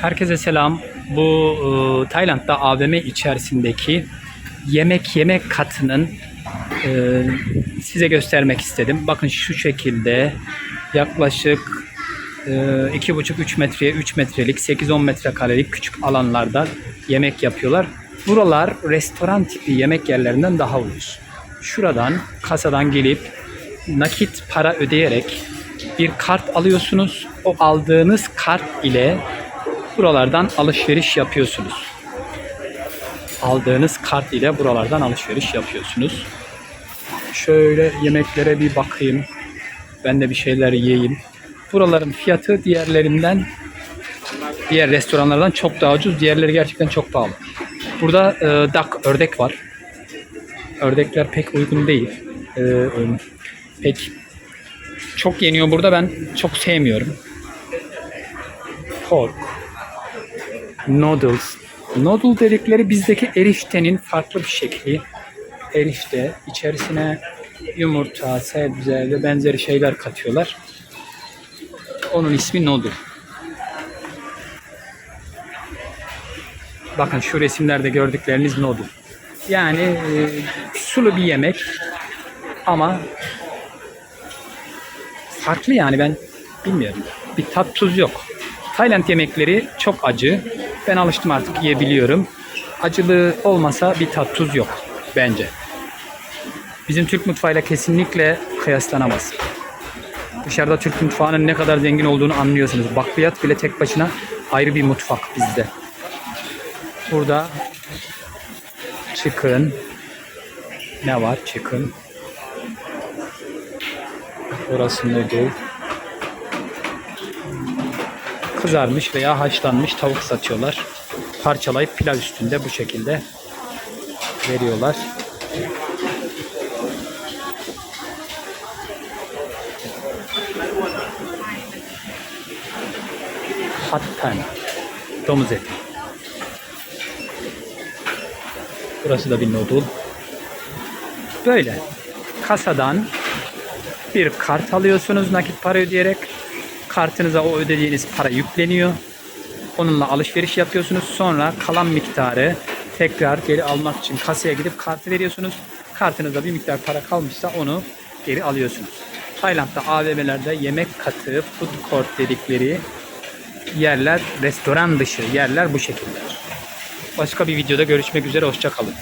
Herkese selam. Bu e, Tayland'da AVM içerisindeki yemek yemek katının e, size göstermek istedim. Bakın şu şekilde yaklaşık e, 2,5-3 metreye 3 metrelik 8-10 metrekarelik küçük alanlarda yemek yapıyorlar. Buralar restoran tipi yemek yerlerinden daha ucuz. Şuradan kasadan gelip nakit para ödeyerek bir kart alıyorsunuz. O aldığınız kart ile buralardan alışveriş yapıyorsunuz. Aldığınız kart ile buralardan alışveriş yapıyorsunuz. Şöyle yemeklere bir bakayım. Ben de bir şeyler yiyeyim. Buraların fiyatı diğerlerinden diğer restoranlardan çok daha ucuz. Diğerleri gerçekten çok pahalı. Burada e, duck, ördek var. Ördekler pek uygun değil. E, pek çok yeniyor burada. Ben çok sevmiyorum. Pork. Noodles. Noodle dedikleri bizdeki eriştenin farklı bir şekli. Erişte. içerisine yumurta, sebze ve benzeri şeyler katıyorlar. Onun ismi noodle. Bakın şu resimlerde gördükleriniz noodle. Yani e, sulu bir yemek ama farklı yani ben bilmiyorum. Bir tat tuz yok. Tayland yemekleri çok acı. Ben alıştım artık yiyebiliyorum. Acılığı olmasa bir tat tuz yok bence. Bizim Türk mutfağıyla kesinlikle kıyaslanamaz. Dışarıda Türk mutfağının ne kadar zengin olduğunu anlıyorsunuz. Bakliyat bile tek başına ayrı bir mutfak bizde. Burada chicken ne var? Chicken. Orası noodle. Kızarmış veya haşlanmış tavuk satıyorlar. Parçalayıp pilav üstünde bu şekilde veriyorlar. Hattan. Domuz eti. Burası da bir noodle. Böyle. Kasadan bir kart alıyorsunuz nakit para ödeyerek. Kartınıza o ödediğiniz para yükleniyor. Onunla alışveriş yapıyorsunuz. Sonra kalan miktarı tekrar geri almak için kasaya gidip kartı veriyorsunuz. Kartınızda bir miktar para kalmışsa onu geri alıyorsunuz. Tayland'da AVM'lerde yemek katı, food court dedikleri yerler, restoran dışı yerler bu şekilde. Başka bir videoda görüşmek üzere. Hoşçakalın.